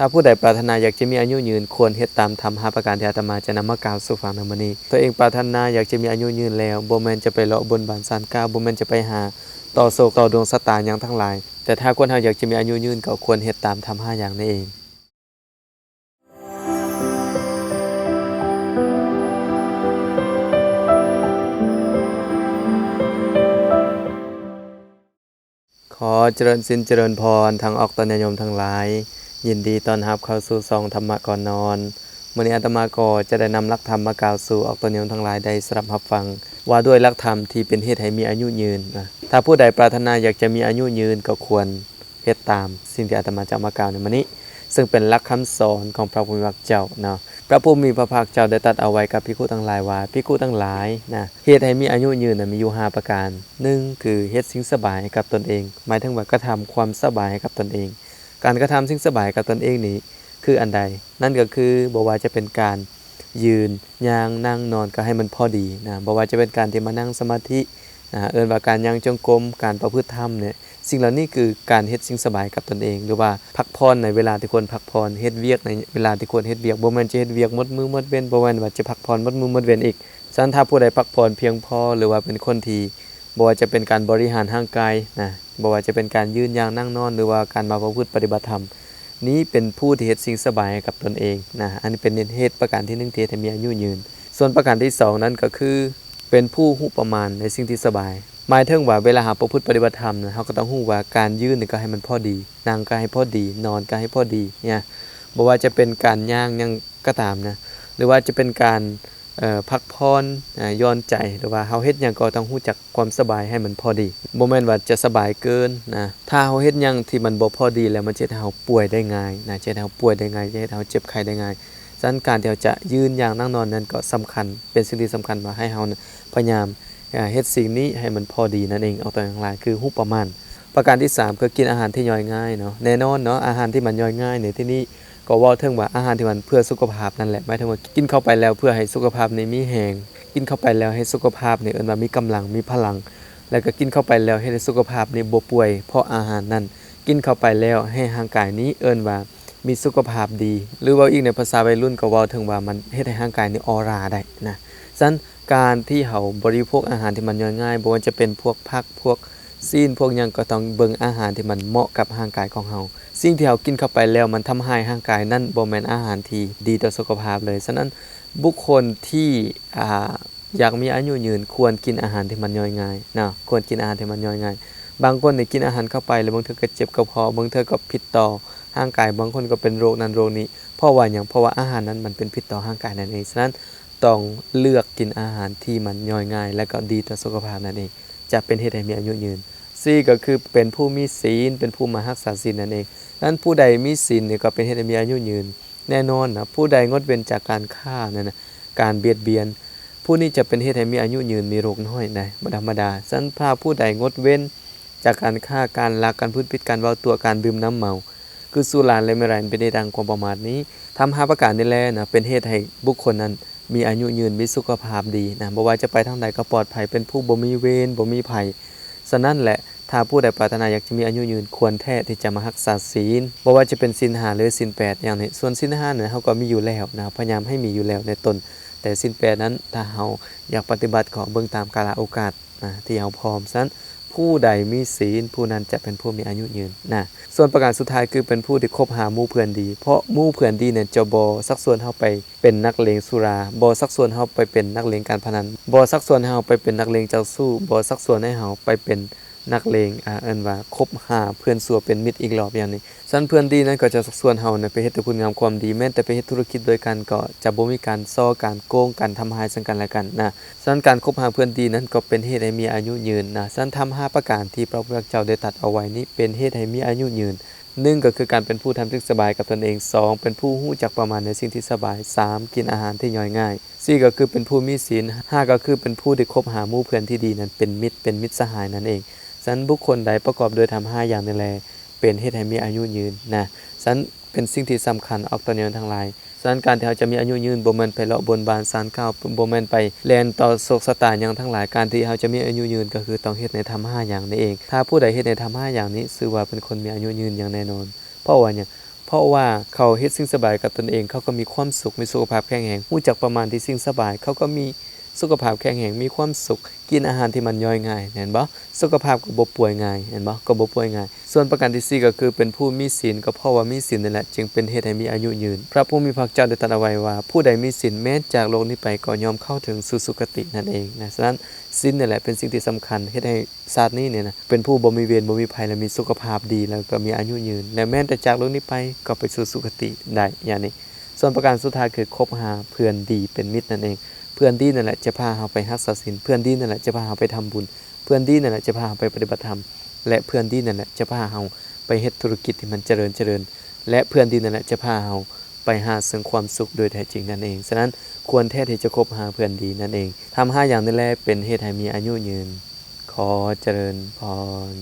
ถ้าผู้ใดปรารถนาอยากจะมีอายุยืนควรเฮ็ดตามธรรม5ประการที่อาตมาจะนำมากล่าวสู่ฟังในมื้อนี้ตัวเองปรารถนาอยากจะมีอายุยืนแล้วบ่แม่นจะไปเลาะบนบานศาลกล่าวบ่แม่นจะไปหา ต่อโศกต่อดวงชะตาหยังทั้งหลาย แต่ถ้าคนเฮาอยากจะมีอายุยืนก็ควรเฮ็ดตามธรรมห้าอย่างนี้เองขอเจริญสินเจริญพรทางออกตนยมทั้งหลาย ยินดีต้อนรับเข้าสู่ซองธรรมะก่อนนอนมื่อนี้อาตมาก็จะได้นำหลักธรรมมากล่าวสู่ออกตนยมทั้งหลายได้สรับรับฟัง ว่าด้วยหลักธรรมที่เป็นเหตุให้มีอายุยืนนะถ้าผู้ใดปรารถนาอยากจะมีอายุยืนก็ควรเฮ็ดตาม สิ่งที่อาตมาจะมากล่าวในมื้อนี้ ซึ่งเป็นหลักคำสอนของพระผู้มีพระเจ้าเนาะพระผู้มีพระภาคเจ้าได้ตัดเอาไว้กับภิกษุทั้งหลายว่าภิกษุทั้งหลายนะเหตุให้มีอายุยืนนะมีอยู่ห้าประการหนึ่งคือเฮ็ดสิ่งสบายให้กับตนเอง หมายถึงว่ากระทำความสบายให้กับตนเอง การกระทำสิ่งสบายกับตนเองนี้คืออันใด นั่นก็คือบว่าจะเป็นการยืนย่างนั่งนอนก็ให้มันพอดีนะบว่าจะเป็นการที่มานั่งสมาธินะเอิ้นว่าการย่างจงกรมการประพฤติธรรมเนี่ยสิ่งเหล่านี้คือการเฮ็ดสิ่งสบายกับตนเอง หรือว่าพักผ่อนในเวลาที่ควรพักผ่อนเฮ็ดเวียกในเวลาที่ควรเฮ็ดเวียกบ่แม่นจะเฮ็ดเวียกหมดมือหมดเว้นบ่แม่นว่าจะพักผ่อนหมดมือหมดเว้นอีกฉะนั้นถ้าผู้ใดพักผ่อนเพียงพอหรือว่าเป็นคนที่บ่ว่าจะเป็นการบริหารร่างกายนะ บ่ว่าจะเป็นการยืนย่างนั่งนอนหรือว่าการมาประพฤติปฏิบัติธรรม นี้เป็นผู้ที่เฮ็ดสิ่งสบายกับตนเองนะอันนี้เป็นเหตุประการที่หนึ่งที่เฮ็ดให้มีอายุยืน ส่วนประการที่สองนั้นก็คือ เป็นผู้หู้ประมาณในสิ่งที่สบายหมายถึงว่าเวลาหาประพฤติปฏิบัติธรรมนะเราก็ต้องหู้ว่าการยืนนี่ก็ให้มันพอดีนั่งก็ให้พอดี นอนก็ให้พอดีเนี่ยบ่ว่าจะเป็นการย่างยังก็ตามนะหรือว่าจะเป็นการ พักผ่อนย้อนใจหรือว่าเฮาเฮ็ดหยังก็ต้องรู้จักความสบายให้มันพอดีบ่แม่นว่าจะสบายเกินนะถ้าเฮาเฮ็ดหยังที่มันบ่พอดีแล้วมันจะเฮ็ดให้เฮาป่วยได้ง่ายนะจะเฮ็ดให้เฮาป่วยได้ง่ายจะเฮ็ดให้เฮาเจ็บไข้ได้ง่ายฉะนั้นการที่เราจะยืนอย่างนั่งนอนนั้นก็สำคัญ เป็นสิ่งที่สำคัญว่าให้เราพยายามเฮ็ดสิ่งนี้ให้มันพอดีนั่นเองเอาตัวอย่างไรคือหุบประมาณ ประการที่ 3 คือกินอาหารที่ย่อยง่ายเนาะแน่นอนเนาะอาหารที่มันย่อยง่ายในที่นี้ ก็ว่าถึงว่าอาหารที่มันเพื่อสุขภาพนั่นแหละหมายถึงว่ากินเข้าไปแล้วเพื่อให้สุขภาพในมีแหงกินเข้าไปแล้วให้สุขภาพเนี่ยเอิ้นว่ามีกำลังมีพลัง แล้วก็กินเข้าไปแล้วให้สุขภาพในบ่ป่วย เพราะอาหารนั้น กินเข้าไปแล้วให้ร่างกายนี้เอิ้นว่ามีสุขภาพดี หรือว่าอีกในภาษาวัยรุ่นก็ว้าถึงว่ามันเฮ็ดให้ร่างกายนี่ออราได้นะฉะนั้นการที่เฮาบริโภคอาหารที่มันย่อยง่ายบ่ว่าจะเป็นพวกผักพวก ซีนพวกยังก็ต้องเบิ่งอาหารที่มันเหมาะกับร่างกายของเฮาสิ่งที่เฮากินเข้าไปแล้วมันทำให้ร่างกายนั่นบ่แม่นอาหารที่ดีต่อสุขภาพเลยฉะนั้นบุคคลที่อ่าอยากมีอายุยืนควรกินอาหารที่มันย่อยง่ายนะควรกินอาหารที่มันย่อยง่าย บางคนนี่กินอาหารเข้าไปแล้วบางเทื่อก็เจ็บกระเพาะบางเทื่อก็ผิดต่อร่างกายบางคนก็เป็นโรคนั้นโรคนี้เพราะว่าอย่างเพราะว่าอาหารนั้นมันเป็นพิษต่อร่างกายนั่นเองฉะนั้นต้องเลือกกินอาหารที่มันย่อยง่าย และก็ดีต่อสุขภาพนั่นเอง จะเป็นเหตุให้มีอายุยืนสี่ก็คือเป็นผู้มีศีล เป็นผู้มารักษาศีลนั่นเองนั้นผู้ใดมีศีลเนี่ยก็เป็นเหตุให้มีอายุยืน แน่นอนนะผู้ใดงดเว้นจากการฆ่านั่นนะการเบียดเบียน ผู้นี้จะเป็นเหตุให้มีอายุยืนมีโรคน้อยในธรรมดาฉะนั้นถ้าผู้ใดงดเว้น จากการฆ่าการลักการพูดผิดการเว้าตัวการดื่มน้ำเมา คือสุรานและเมรัยเป็นได้ดังความประมาทนี้ทำหาประการนี้แลนะเป็นเหตุให้บุคคลนั้น มีอายุยืนมีสุขภาพดีนะบ่ว่าจะไปทางใดก็ปลอดภัยเป็นผู้บ่มีเวรบ่มีภัยฉะนั้นแหละถ้าผู้ใดปรารถนาอยากจะมีอายุยืนควรแท้ที่จะมารักษาศีลบ่ว่าจะเป็นศีล5หรือศีล8อย่างนี้ส่วนศีล5เนี่ยเฮาก็มีอยู่แล้วนะพยายามให้มีอยู่แล้วในตน แต่ศีล8นั้นถ้าเฮาอยากปฏิบัติขอเบิ่งตามกาลโอกาสนะที่เฮาพร้อมฉะนั้น ผู้ใดมีศีลผู้นั้นจะเป็นผู้มีอายุยืนนะส่วนประการสุดท้ายคือเป็นผู้ที่คบหามู่เพื่อนดี เพราะมู่เพื่อนดีเนี่ยจะบอสักส่วนเฮาไปเป็นนักเลงสุราบอสักส่วนเฮาไปเป็นนักเลงการพนันบอสักส่วนให้เฮาไปเป็นนักเลงเจ้าสู้บอสักส่วนให้เฮาไปเป็น นักเลงอ่าเอิ้นว่าคบหาเพื่อนสัวเป็นมิตรอีกรอบอย่างนี้ฉะนั้นเพื่อนดีนั้นก็จะสักส่วนเฮาเนี่ยไปเฮ็ดแต่คุณงามความดีแม้แต่ไปเฮ็ดธุรกิจด้วยกันก็จะบ่มีการซ้อการโกงการทำร้ายซึ่งกันและกันนะฉะนั้นการคบหาเพื่อนดีนั้นก็เป็นเหตุให้มีอายุยืนนะฉะนั้นทำห้าประการที่พระพุทธเจ้าได้ตรัดเอาไว้นี้เป็นเหตุให้มีอายุยืนหนึ่งก็คือการเป็นผู้ทำสิ่งสบายกับตนเองสองเป็นผู้หู้จักประมาณในสิ่งที่สบายสามกินอาหารที่ย่อยง่ายสี่ก็คือเป็นผู้มีศีลห้าก็คือเป็นผู้ที่คบหาหมู่เพื่อนที่ดีนั้นเป็นมิตรเป็นมิตรสหายนั่นเอง ฉะนั้นบุคคลใดประกอบโดยทำห้าอย่างนี้แล เป็นเหตุให้มีอายุยืนนะฉะนั้นเป็นสิ่งที่สำคัญออกตอนนี้ทั้งหลายฉะนั้นการที่เราจะมีอายุยืนบ่แม่นไปเลาะบนบานศาลกล่าบ่แม่นไปแลนต่อโศกสตาอย่างทั้งหลายการที่เราจะมีอายุยืนก็คือต้องเฮ็ดในธรรมห้าอย่างนี้เอง ถ้าผู้ใดเฮ็ดในธรรมห้าอย่างนี้ชื่อว่าเป็นคนมีอายุยืนอย่างแน่นอน เพราะว่าเนี่ยเพราะว่าเขาเฮ็ดสิ่งสบายกับตนเอง เขาก็มีความสุขมีสุขภาพแข็งแรงรู้จักประมาณที่สิ่งสบายเขาก็มี สุขภาพแข็งแรงมีความสุข กินอาหารที่มันย่อยง่าย เห็นบ่สุขภาพก็บ่ป่วยง่าย เห็นบ่ก็บ่ป่วยง่าย ส่วนประการที่สี่ก็คือเป็นผู้มีศีลก็เพราะว่ามีศีลนั่นแหละ จึงเป็นเหตุให้มีอายุยืน พระผู้มีพระเจ้าได้ตรัสเอาไว้ว่า ผู้ใดมีศีลแม้จากโลกนี้ไปก็ยอมเข้าถึงสู่สุคตินั่นเองนะฉะนั้นศีลนี่นแหละเป็นสิ่งที่สำคัญเฮ็ดให้ชาตินี้เนี่ยนะเป็นผู้บ่มีเวรบ่มีภัยและมีสุขภาพดีแล้วก็มีอายุยืน และแม้แต่จากโลกนี้ไปก็ไปสู่สุคติได้อย่างนี้ส่วนประการสุดท้ายคือคบหาเพื่อนดีเป็นมิตรนั่นเอง เพื่อนดีนั่นแหละจะพาเราไปรักษาศีลเพื่อนดีนั่นแหละจะพาเราไปทำบุญ เพื่อนดีนั่นแหละจะพาเราไปปฏิบัติธรรม และเพื่อนดีนั่นแหละจะพาเราไปเฮ็ดธุรกิจที่มันเจริญเจริญ และเพื่อนดีนั่นแหละจะพาเราไปหาซึ่งความสุขโดยแท้จริงนั่นเอง ฉะนั้นควรแท้ที่จะคบหาเพื่อนดีนั่นเองทำห้าอย่างนี้แหละเป็นเหตุให้มีอายุยืน ขอเจริญพร